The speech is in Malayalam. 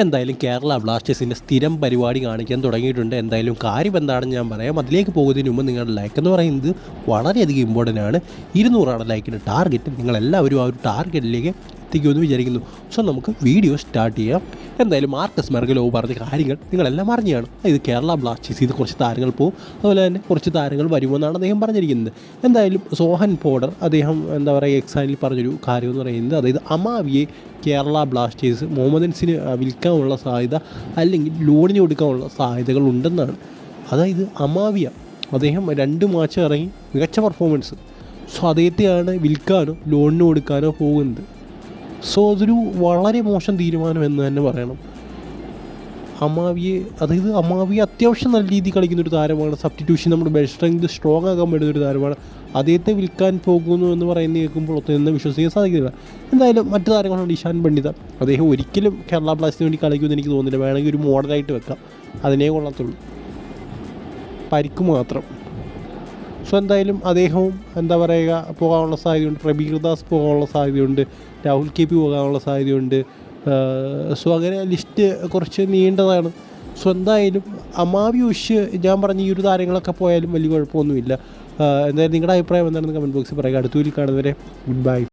എന്തായാലും കേരള ബ്ലാസ്റ്റേഴ്സിന്റെ സ്ഥിരം പരിപാടി കാണിക്കാൻ തുടങ്ങിയിട്ടുണ്ട്. എന്തായാലും കാര്യം എന്താണെന്ന് ഞാൻ പറയാം. അതിലേക്ക് പോകുന്നതിന് മുമ്പ് നിങ്ങളുടെ ലൈക്ക് എന്ന് പറയുന്നത് വളരെയധികം ഇമ്പോർട്ടന്റ് ആണ്. ഇരുന്നൂറാണ് ലൈക്കിന്റെ ടാർഗറ്റ് നിങ്ങളെല്ലാവരും ആ ഒരു ടാർഗറ്റിലേക്ക് എത്തിക്കുമെന്ന് വിചാരിക്കുന്നു. സോ നമുക്ക് വീഡിയോ സ്റ്റാർട്ട് ചെയ്യാം. എന്തായാലും മാർക്കസ് മെർഗലോ പറഞ്ഞ കാര്യങ്ങൾ നിങ്ങളെല്ലാം അറിഞ്ഞാണ്. ഇത് കേരള ബ്ലാസ്റ്റേഴ്സ് ഇത് കുറച്ച് താരങ്ങൾ പോകും അതുപോലെ തന്നെ കുറച്ച് താരങ്ങൾ വരുമെന്നാണ് അദ്ദേഹം പറഞ്ഞിരിക്കുന്നത്. എന്തായാലും സോഹൻ പോഡർ അദ്ദേഹം എന്താ പറയുക എക്സാനിൽ പറഞ്ഞൊരു കാര്യം എന്ന് പറയുന്നത് അതായത് അമാവിയെ കേരള ബ്ലാസ്റ്റേഴ്സ് മുഹമ്മദൻസിന് വിൽക്കാനുള്ള സാധ്യത അല്ലെങ്കിൽ ലോണിന് കൊടുക്കാനുള്ള സാധ്യതകൾ ഉണ്ടെന്നാണ്. അതായത് അമാവിയ അദ്ദേഹം രണ്ട് മാച്ച് ഇറങ്ങി മികച്ച പെർഫോമൻസ് സോ അദ്ദേഹത്തെയാണ് വിൽക്കാനോ ലോണിന് കൊടുക്കാനോ പോകുന്നത്. സോ അതൊരു വളരെ മോശം തീരുമാനം എന്ന് തന്നെ പറയണം. അമാവിയെ അതായത് അമാവിയെ അത്യാവശ്യം നല്ല രീതിയിൽ കളിക്കുന്ന ഒരു താരമാണ്. സബ്സ്റ്റിറ്റ്യൂഷൻ നമ്മുടെ ബെസ്റ്റ് സ്ട്രെങ്ത് സ്ട്രോങ് ആക്കാൻ പറ്റുന്ന ഒരു താരമാണ്. അദ്ദേഹത്തെ വിൽക്കാൻ പോകുന്നു എന്ന് പറയുന്നത് കേൾക്കുമ്പോൾ ഒത്തുനിന്ന് വിശ്വസിക്കാൻ സാധിക്കില്ല എന്തായാലും മറ്റു താരങ്ങളുണ്ട് ഇഷാൻ പണ്ഡിത. അദ്ദേഹം ഒരിക്കലും കേരള ബ്ലാസ്റ്റിന് വേണ്ടി കളിക്കുമെന്ന് എനിക്ക് തോന്നുന്നില്ല. വേണമെങ്കിൽ ഒരു മോഡലായിട്ട് വെക്കാം. അതിനേ കൊള്ളത്തുള്ളൂ. പരിക്ക് മാത്രം. സോ എന്തായാലും അദ്ദേഹവും എന്താ പറയുക പോകാനുള്ള സാധ്യതയുണ്ട്. പ്രബീർ ദാസ് പോകാനുള്ള സാധ്യതയുണ്ട്. രാഹുൽ കെ പി പോകാനുള്ള സാധ്യതയുണ്ട്. സോ അങ്ങനെ ലിസ്റ്റ് കുറച്ച് നീണ്ടതാണ്. സോ എന്തായാലും അമാവി ഉഷ് ഞാൻ പറഞ്ഞ ഈ ഒരു താരങ്ങളൊക്കെ പോയാലും വലിയ കുഴപ്പമൊന്നുമില്ല. എന്തായാലും നിങ്ങളുടെ അഭിപ്രായം എന്താണെന്ന് കമന്റ് ബോക്സിൽ പറയുക. അടുത്ത കാണുന്നവരെ ഗുഡ് ബൈ